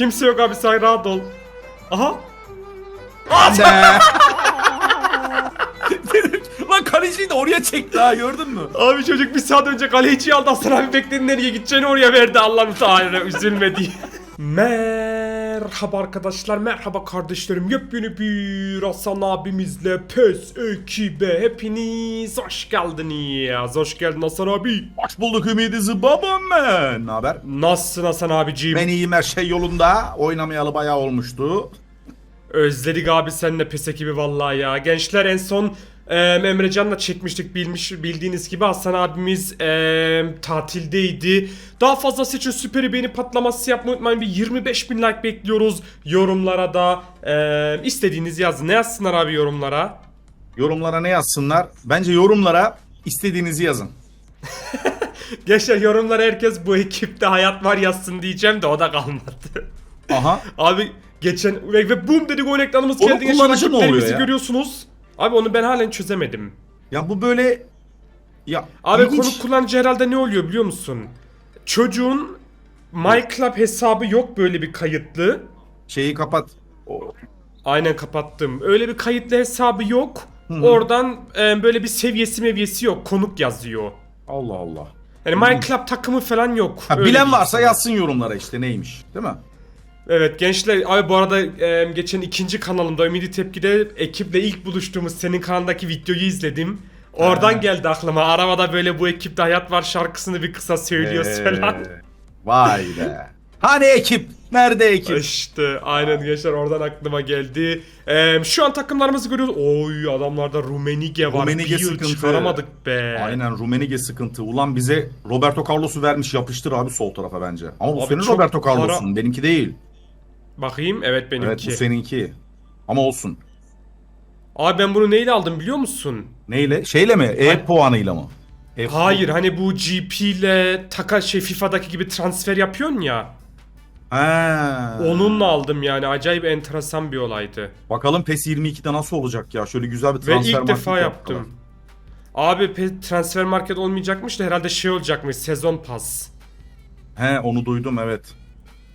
Kimse yok abi sen rahat ol. Aha. Hadi. Lan kaleciyi de oraya çekti ha gördün mü? Abi çocuk bir saat önce kaleciyi aldı Hasan abi bekledi nereye gideceğini oraya verdi Allah'ım Teala üzülme diye. Merhaba arkadaşlar, merhaba kardeşlerim. Yepyeni bir Hasan abimizle PES ekibe hepiniz hoş geldiniz. Hoş geldin Hasan abi. Hoş bulduk Ümidi Zıbabam ben. Ne haber? Nasılsın Hasan abiciğim? Ben iyiyim her şey yolunda. Oynamayalı bayağı olmuştu. Özledik abi seninle PES ekibi vallahi ya. Gençler en son e, Emrecan'la çekmiştik bilmiş bildiğiniz gibi Hasan abimiz e, tatildeydi. Daha fazlası için süperi beğeni patlaması yapmayı unutmayın. Bir 25 bin like bekliyoruz. Yorumlara da e, istediğiniz yazın. Ne yazsınlar abi yorumlara? Yorumlara ne yazsınlar? Bence yorumlara istediğinizi yazın. Gençler yorumlara herkes bu ekipte hayat var yazsın diyeceğim de o da kalmadı. Aha. Abi geçen ve, ve boom dedik oyun ekranımız Onu geldi. Kullanıcı ne oluyor ya? görüyorsunuz. Abi onu ben halen çözemedim. Ya bu böyle... Ya Abi ilginç. konu kullanıcı herhalde ne oluyor biliyor musun? Çocuğun MyClub hesabı yok böyle bir kayıtlı. Şeyi kapat. O- Aynen kapattım. Öyle bir kayıtlı hesabı yok. Oradan e, böyle bir seviyesi meviyesi yok. Konuk yazıyor. Allah Allah. Yani MyClub takımı falan yok. Ha, Öyle bilen diyeyim varsa sana. yazsın yorumlara işte neymiş. Değil mi? Evet gençler abi bu arada e, geçen ikinci kanalımda Ümidi Tepki'de ekiple ilk buluştuğumuz senin kanalındaki videoyu izledim. Oradan geldi aklıma. Arabada böyle bu ekipte hayat var şarkısını bir kısa söylüyoruz Ee, falan. Vay be. Hani ekip? Nerede ekip? İşte aynen gençler oradan aklıma geldi. Ee, şu an takımlarımızı görüyoruz. Oy adamlarda Rumenige var. Rummenigge bir yıl sıkıntı. çıkaramadık be. Aynen Rumenige sıkıntı. Ulan bize Roberto Carlos'u vermiş yapıştır abi sol tarafa bence. Ama bu Abi senin çok Roberto para- Carlos'un benimki değil. Bakayım evet benimki. Evet bu seninki. Ama olsun. Abi ben bunu neyle aldım biliyor musun? Neyle? Şeyle mi? E Hayır. puanıyla mı? E Hayır hani bu GP ile taka şey FIFA'daki gibi transfer yapıyorsun ya. Ha. Onunla aldım yani acayip enteresan bir olaydı. Bakalım PES 22'de nasıl olacak ya? Şöyle güzel bir Ve transfer ilk market defa yaptılar. yaptım. Abi pe- transfer market olmayacakmış da herhalde şey olacakmış sezon pas. He onu duydum evet.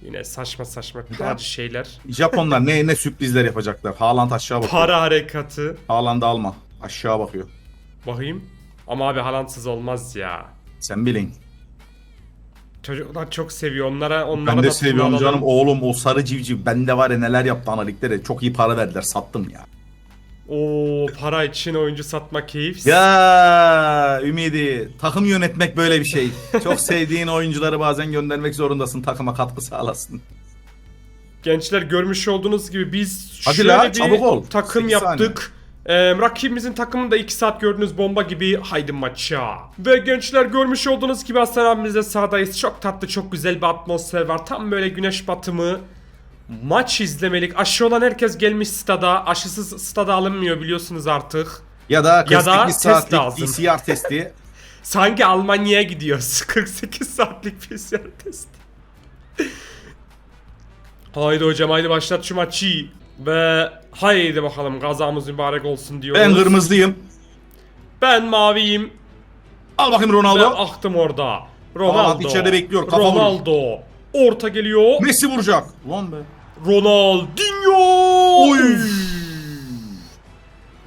Yine saçma saçma karcı şeyler. Japonlar ne ne sürprizler yapacaklar. Haaland aşağı bakıyor. Para harekatı. Haaland'ı alma. Aşağı bakıyor. Bakayım. Ama abi Haaland'sız olmaz ya. Sen bilin. Çocuklar çok seviyor. Onlara onlara Ben de da seviyorum tutulalım. canım. Oğlum o sarı civciv. Bende var ya neler yaptı analiklere. Çok iyi para verdiler. Sattım ya. Oo para için oyuncu satma keyif. Ya Ümidi takım yönetmek böyle bir şey. Çok sevdiğin oyuncuları bazen göndermek zorundasın takıma katkı sağlasın. Gençler görmüş olduğunuz gibi biz Hadi şöyle la, bir çabuk ol. takım Sekiz yaptık. Ee, rakibimizin takımında 2 saat gördüğünüz bomba gibi haydi maça. Ve gençler görmüş olduğunuz gibi Hasan abimizle sahadayız. Çok tatlı çok güzel bir atmosfer var. Tam böyle güneş batımı. Maç izlemelik. Aşı olan herkes gelmiş stada. Aşısız stada alınmıyor biliyorsunuz artık. Ya da Ya da 48 test saatlik lazım. PCR testi. Sanki Almanya'ya gidiyoruz. 48 saatlik PCR testi. haydi hocam haydi başlat şu maçı. Ve haydi bakalım gazamız mübarek olsun diyoruz. Ben kırmızıyım. Ben maviyim. Al bakayım Ben Ronaldo. aktım orada. Ronaldo. içeride bekliyor, kafa. Ronaldo. Orta geliyor. Messi vuracak. Ulan be. Ronaldinho. Oy.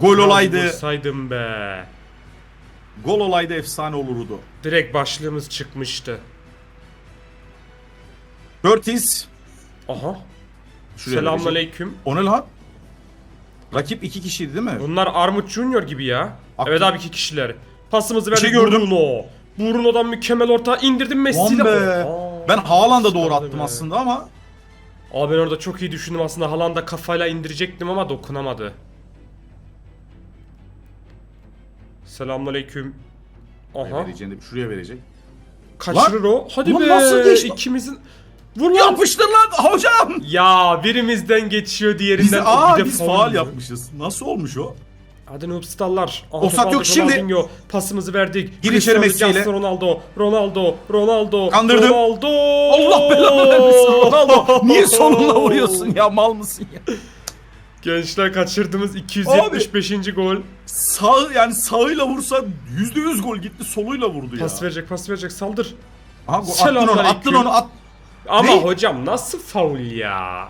Gol olaydı. Saydım be. Gol olaydı efsane olurdu. Direkt başlığımız çıkmıştı. Curtis. Aha. Şuraya Selamünaleyküm. O ne lan? Rakip iki kişiydi değil mi? Bunlar Armut Junior gibi ya. Aklı- Evet abi iki kişiler. Pasımızı şey verdik gördüm. Bruno. Bruno'dan mükemmel orta indirdim Messi'yle. Ben Haaland'a doğru attım be. aslında ama Abi ben orada çok iyi düşündüm aslında. Haaland'a kafayla indirecektim ama dokunamadı. Selamünaleyküm. Aha. Vereceğini şuraya verecek. Kaçırır o. Hadi Lan be. nasıl geçti? İkimizin. Vur lan. Yapıştır lan hocam. Ya birimizden geçiyor Biz, diğerinden. aa, Bir de biz faul yapmışız. Nasıl olmuş o? Hadi Noobstallar. Offside yok şimdi. Pasımızı verdik. Gir içeri Cristiano Messi ile. Cristiano Ronaldo. Ronaldo. Ronaldo. Kandırdım. Ronaldo. Allah belanı vermesin Ronaldo. Niye sonuna vuruyorsun ya mal mısın ya? Gençler kaçırdığımız 275. gol. Sağ yani sağıyla vursa %100 gol gitti soluyla vurdu ya. Pas verecek, pas verecek. Saldır. Go- attın onu attın onu at. Ama Ne? hocam nasıl faul ya?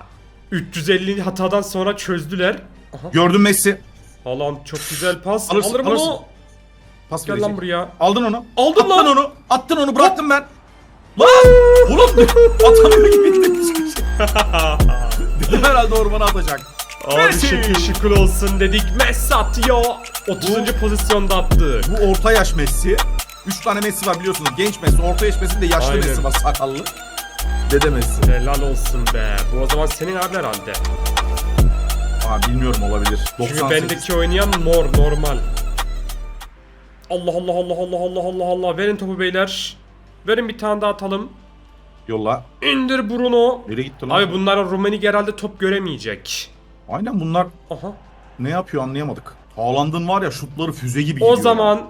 350 hatadan sonra çözdüler. Aha. Gördün Messi. Haaland çok güzel pas. Alırsın, Alırım alırsın. onu. Pas Gel verecek. lan buraya. Aldın onu. Aldım Attın lan. onu. Attın onu bıraktım ben. Lan! Oğlum atamıyor gibi gittim. Dedim herhalde ormana atacak. Abi Messi. şekil şıkır olsun dedik. Messi atıyor. 30. pozisyonda attı. Bu orta yaş Messi. 3 tane Messi var biliyorsunuz. Genç Messi, orta yaş Messi de yaşlı Aynen. Messi var sakallı. Dede Messi. Helal olsun be. Bu o zaman senin abi herhalde. Aa bilmiyorum olabilir. Çünkü 98. bendeki oynayan mor normal. Allah Allah Allah Allah Allah Allah Allah. Verin topu beyler. Verin bir tane daha atalım. Yolla. İndir Bruno. Nereye gitti lan? Abi bunlar Rumeni herhalde top göremeyecek. Aynen bunlar Aha. ne yapıyor anlayamadık. Haaland'ın var ya şutları füze gibi O gidiyor. zaman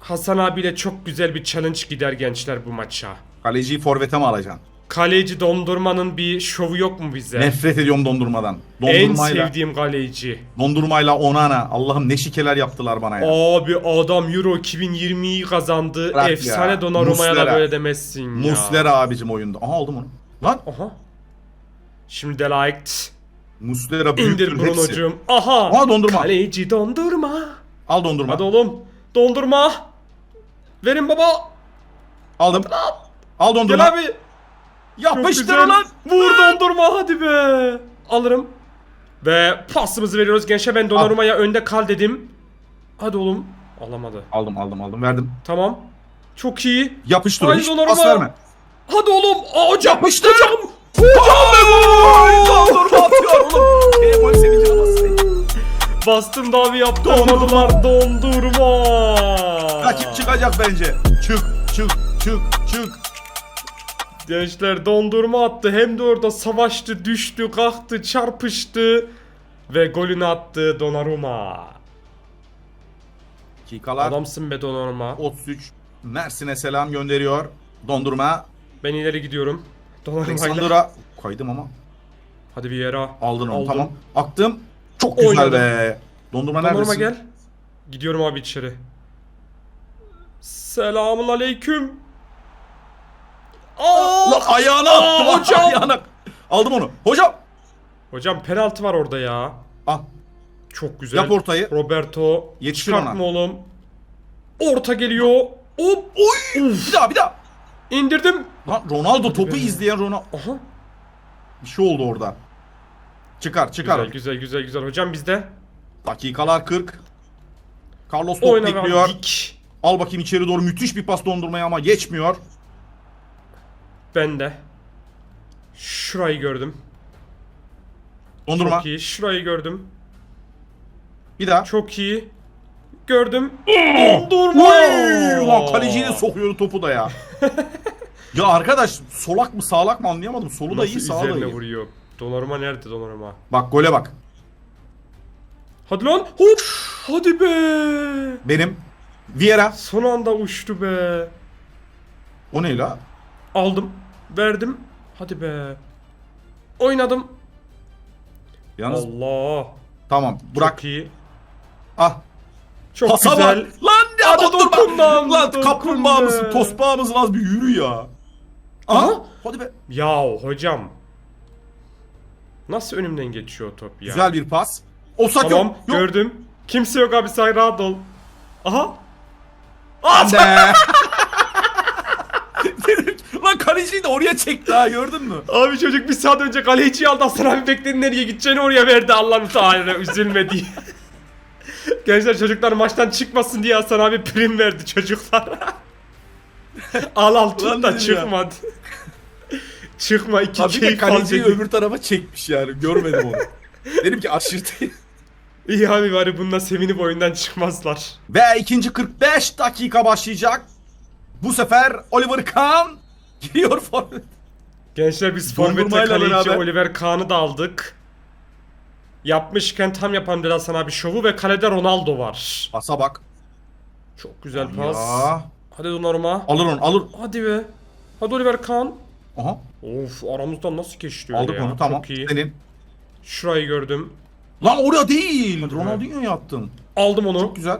Hasan abiyle çok güzel bir challenge gider gençler bu maça. ya. Kaleciyi forvete mi alacaksın? Kaleci dondurmanın bir şovu yok mu bize? Nefret ediyorum dondurmadan. en Dondurmayla, sevdiğim kaleci. dondurmayla Onana. Allah'ım ne şikeler yaptılar bana ya. Abi adam Euro 2020'yi kazandı. Bırak Efsane ya. Donnarumma'ya da Muslera. böyle demezsin ya. Muslera abicim oyunda. Aha aldım onu. Lan Aha. Şimdi Delight. Muslera İndir büyüktür hepsi. Bruno'cum. Aha. Aha dondurma. Kaleci dondurma. Al dondurma. Hadi oğlum. Dondurma. Verin baba. Aldım. Al dondurma. Gel abi. Yapıştır güzel. lan. Vur dondurma hadi be. Alırım. Ve pasımızı veriyoruz gençler. Ben Donnarumma'ya önde kal dedim. Hadi oğlum. Alamadı. Aldım aldım aldım verdim. Tamam. Çok iyi. Yapıştır Haydi hiç Donnarumma. pas verme. Hadi oğlum. Aa, hocam. Yapıştır. Hocam. Ay, Dondurma atıyor oğlum. Benim gol sevincine basayım. Bastım da abi yaptı. Olmadılar. Dondurma. Rakip çıkacak bence. Çık çık çık çık. Gençler dondurma attı. Hem de orada savaştı, düştü, kalktı, çarpıştı. Ve golünü attı Donnarumma. Dakikalar Adamsın be Donnarumma. 33. Mersin'e selam gönderiyor. Dondurma. Ben ileri gidiyorum. Donnarumma. Alexander'a kaydım ama. Hadi bir yere. Aldın onu Aldım. tamam. Aktım. Çok güzel Oynadım. be. Dondurma Donnarumma neredesin? gel. Gidiyorum abi içeri. Selamun aleyküm. Aa! Lan ayağına Aa, attım hocam. Ayağına. Aldım onu. Hocam. Hocam penaltı var orada ya. Ah. Çok güzel. Yap ortayı. Roberto. Çıkartma ona. oğlum. Orta geliyor. Hop. Oy. Bir daha bir daha. İndirdim. Lan Ronaldo topu be. izleyen Ronaldo. Aha. Bir şey oldu orada. Çıkar çıkar. Güzel güzel güzel güzel. Hocam bizde. Dakikalar 40. Carlos top bekliyor. Al bakayım içeri doğru müthiş bir pas dondurmaya ama geçmiyor. Ben de. Şurayı gördüm. Dondurma. Çok iyi. Şurayı gördüm. Bir daha. Çok iyi. Gördüm. Dondurma. Oy! Ulan kaleciyi de sokuyor topu da ya. ya arkadaş solak mı sağlak mı anlayamadım. Solu da iyi Nasıl sağı da üzerine iyi. vuruyor. Donaruma nerede Donaruma? Bak gole bak. Hadi lan. Hop. Hadi be. Benim. Vieira. Son anda uçtu be. O ne la? Aldım. Verdim. Hadi be. Oynadım. Yalnız Allah. tamam bırak. Çok iyi. Ah. Çok Pasa güzel. bak. Lan ya Hadi dondurma. dokun lan, Lan dokun kaplumbağa be. mısın? Tosbağa mısın? Az bir yürü ya. Aha. Aha. Hadi be. Ya hocam. Nasıl önümden geçiyor o top ya? Güzel bir pas. Offside Tamam yok. Yok. gördüm. Kimse yok abi sen rahat ol. Aha. Hadi. Kaleciyi de oraya çekti ha gördün mü? Abi çocuk bir saat önce kaleciyi aldı Hasan abi bekledi nereye gideceğini oraya verdi Allah'ım Teala üzülme diye. Gençler çocuklar maçtan çıkmasın diye Hasan abi prim verdi çocuklara. al al tut da ya. çıkma. çıkma iki Abi de keyif al kaleciyi dedi. öbür tarafa çekmiş yani görmedim onu. Dedim ki aşırtayım. İyi abi bari bununla sevinip oyundan çıkmazlar. Ve ikinci 45 dakika başlayacak. Bu sefer Oliver Kahn giriyor forvet. Gençler biz forvete Dondurmayla kaleci beraber. Oliver Kahn'ı da aldık. Yapmışken tam yapan dedi Hasan abi şovu ve kalede Ronaldo var. Pasa bak. Çok güzel pas. Ya. Hadi Donnarumma. Alır onu alır. Hadi be. Hadi Oliver Kahn. Aha. Of aramızdan nasıl geçti öyle Aldık ya. onu tamam. Çok iyi. Senin. Şurayı gördüm. Lan oraya değil. Ronaldinho'ya attın. Aldım onu. Güzel.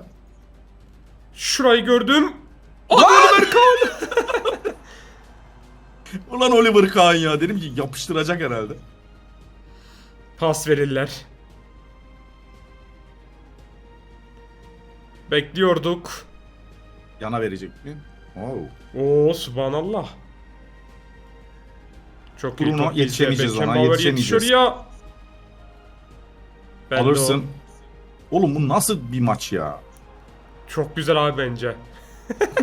Şurayı gördüm. Hadi! Oliver Kahn. Ulan Oliver Kahn ya dedim ki yapıştıracak herhalde. Pas verirler. Bekliyorduk. Yana verecek mi? Oo. Oo subhanallah. Çok iyi Bruno, top yetişemeyeceğiz ona, Beckenbauer yetişemeyeceğiz. yetişiyor ya. Ben de Alırsın. Oğlum bu nasıl bir maç ya? Çok güzel abi bence.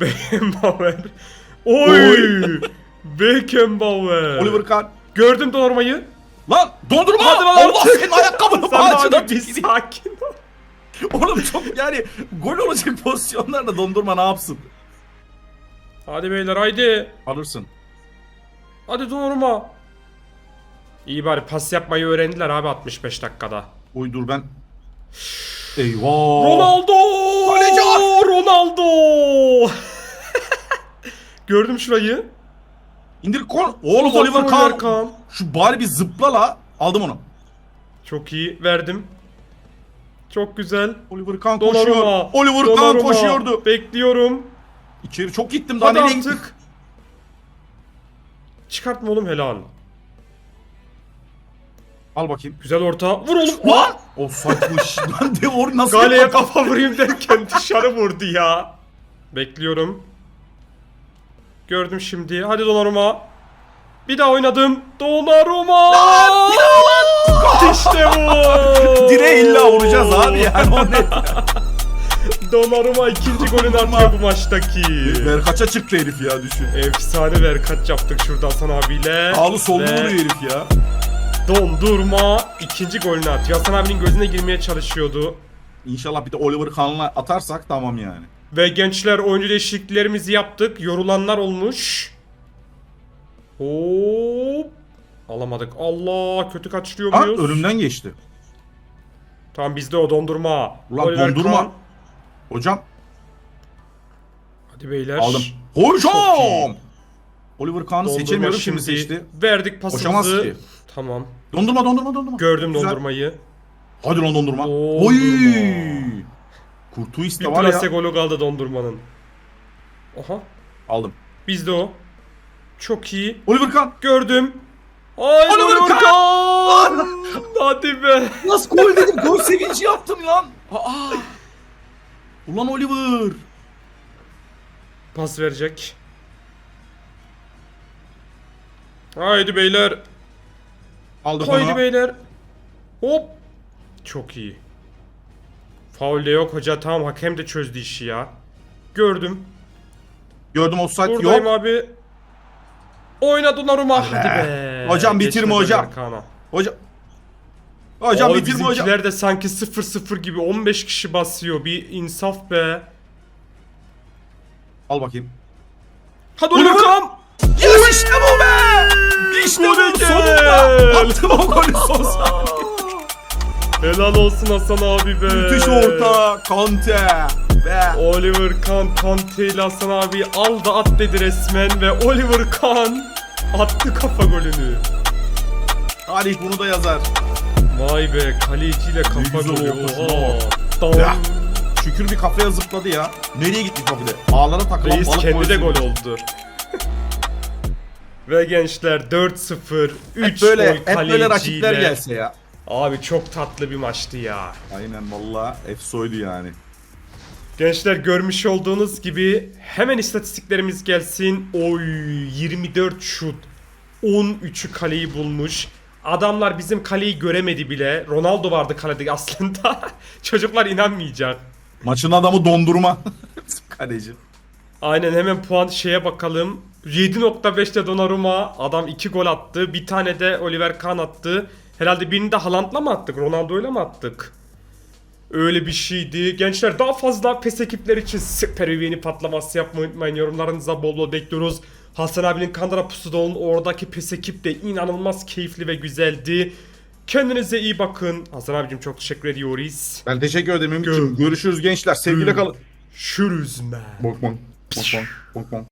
Beckenbauer. Oy! Beckenbauer. Oliver Kahn. Gördüm Donnaruma'yı. Lan dondurma! Hadi lan Allah senin ayakkabını Sen abi bir sakin ol. Oğlum çok yani gol olacak pozisyonlarda dondurma ne yapsın? Hadi beyler haydi. Alırsın. Hadi Donnarumma. İyi bari pas yapmayı öğrendiler abi 65 dakikada. Oy dur ben. Eyvah. Ronaldo! Kaleci! Ronaldo! Gördüm şurayı. İndir kon. Oğlum Oliver Oliver Kahn. Kahn. Şu bari bir zıpla la. Aldım onu. Çok iyi verdim. Çok güzel. Oliver Kahn koşuyor. Donnarumma. Oliver Kahn Donnarumma. koşuyordu. Bekliyorum. İçeri çok gittim daha Hadi nereye gittim? artık. Çıkartma oğlum helal. Al bakayım. Güzel orta. Vur oğlum. Lan! O saçmış. Lan de or nasıl Galeye kafa vurayım derken dışarı vurdu ya. Bekliyorum. Gördüm şimdi. Hadi Donnarumma. Bir daha oynadım. Donnarumma. İşte bu. Direğe illa vuracağız abi yani o ne? Donnarumma ikinci golünü atıyor bu maçtaki. Ver kaça çıktı herif ya düşün. Efsane ver kaç yaptık şurada Hasan abiyle. Sağlı sollu vuruyor herif ya. Dondurma ikinci golünü atıyor. Hasan abinin gözüne girmeye çalışıyordu. İnşallah bir de Oliver Kahn'la atarsak tamam yani. Ve gençler oyuncu değişikliklerimizi yaptık. Yorulanlar olmuş. Hop. Alamadık. Allah kötü kaçırıyor Ha muyuz? önümden geçti. Tamam bizde o dondurma. Ulan Oliver dondurma. Kahn. Hocam Hadi beyler. aldım. Hocam! Oliver Kahn'ı seçemiyorum şimdi seçti. Verdik Koşamaz pasımızı. ki. Tamam. Dondurma dondurma dondurma. Gördüm Güzel. dondurmayı. Hadi lan dondurma. Dondurma. Oy! Kurtuis Bir var ya. golü kaldı dondurmanın. Oha. Aldım. Bizde o. Çok iyi. Oliver Kahn. Gördüm. Ay Oliver Oliver Kahn! Hadi be. Nasıl gol dedim? Gol sevinci yaptım lan. Aa! Ulan Oliver. Pas verecek. Haydi beyler. Aldık Haydi onu. beyler. Hop. Çok iyi. Faul de yok hoca tamam hakem de çözdü işi ya. Gördüm. Gördüm offside Buradayım yok. abi. Oyna Donnarumma. Hadi be. Hocam bitirme Geçmedi hocam. Berkan'a. Hocam. Hocam bitirme hocam. bizimkiler de sanki 0-0 gibi 15 kişi basıyor. Bir insaf be. Al bakayım. Hadi Oliver- Kahn. Yes işte bu be! İşte bu sonunda! Attım o golü son saniye. Helal olsun Hasan abi be. Müthiş orta, Kante. Ve Oliver Kahn Kante ile Hasan abi al da at dedi resmen ve Oliver Kahn attı kafa golünü. Tarih bunu da yazar. Vay be kaleciyle kafa güzel golü. ortasına Oha. Dam. Ya, Şükür bir kafaya zıpladı ya. Nereye gitti kafede? Ağlara takılan Reis balık kendi de gol oldu. Ve gençler 4-0 3 Hep böyle, gol hep böyle rakipler gelse ya. Abi çok tatlı bir maçtı ya. Aynen valla efsoydu yani. Gençler görmüş olduğunuz gibi hemen istatistiklerimiz gelsin. Oy 24 şut. 13'ü kaleyi bulmuş. Adamlar bizim kaleyi göremedi bile. Ronaldo vardı kalede aslında. Çocuklar inanmayacak. Maçın adamı dondurma. Bizim Kaleci. Aynen hemen puan şeye bakalım. 7.5'te Donnarumma adam 2 gol attı. Bir tane de Oliver Kahn attı. Herhalde birini de Haaland'la mı attık? Ronaldo'yla mı attık? Öyle bir şeydi. Gençler daha fazla PES ekipler için süper üyeni patlaması yapmayı unutmayın. Yorumlarınıza bol bol bekliyoruz. Hasan abinin Kandıra Pusu'da olun. Oradaki PES ekip de inanılmaz keyifli ve güzeldi. Kendinize iyi bakın. Hasan abicim çok teşekkür ediyoruz. Ben teşekkür ederim Ümit'ciğim. Görüşürüz gençler. Sevgiyle kalın. Şürüz man. Bok bok. Bok bok. Bok bok.